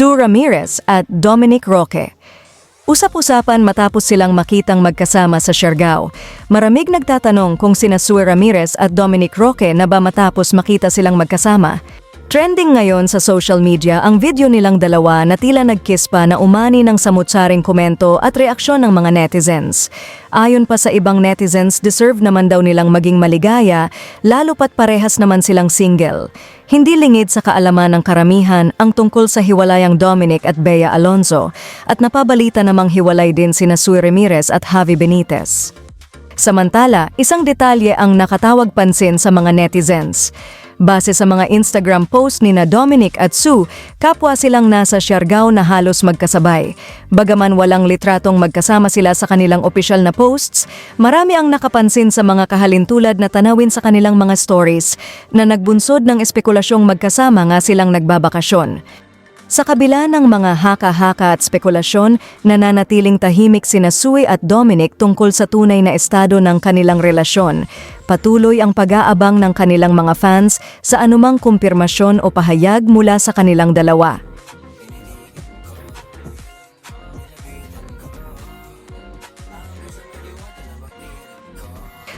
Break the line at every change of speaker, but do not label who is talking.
Stu Ramirez at Dominic Roque. Usap-usapan matapos silang makitang magkasama sa Siargao. Maramig nagtatanong kung sina Sue Ramirez at Dominic Roque na ba matapos makita silang magkasama. Trending ngayon sa social media ang video nilang dalawa na tila nagkiss pa na umani ng samutsaring komento at reaksyon ng mga netizens. Ayon pa sa ibang netizens, deserve naman daw nilang maging maligaya, lalo pat parehas naman silang single. Hindi lingid sa kaalaman ng karamihan ang tungkol sa hiwalayang Dominic at Bea Alonzo at napabalita namang hiwalay din sina Sue Ramirez at Javi Benitez. Samantala, isang detalye ang nakatawag pansin sa mga netizens. Base sa mga Instagram post ni na Dominic at Sue, kapwa silang nasa Siargao na halos magkasabay. Bagaman walang litratong magkasama sila sa kanilang opisyal na posts, marami ang nakapansin sa mga kahalintulad na tanawin sa kanilang mga stories na nagbunsod ng espekulasyong magkasama nga silang nagbabakasyon. Sa kabila ng mga haka-haka at spekulasyon, nananatiling tahimik sina Sue at Dominic tungkol sa tunay na estado ng kanilang relasyon. Patuloy ang pag-aabang ng kanilang mga fans sa anumang kumpirmasyon o pahayag mula sa kanilang dalawa.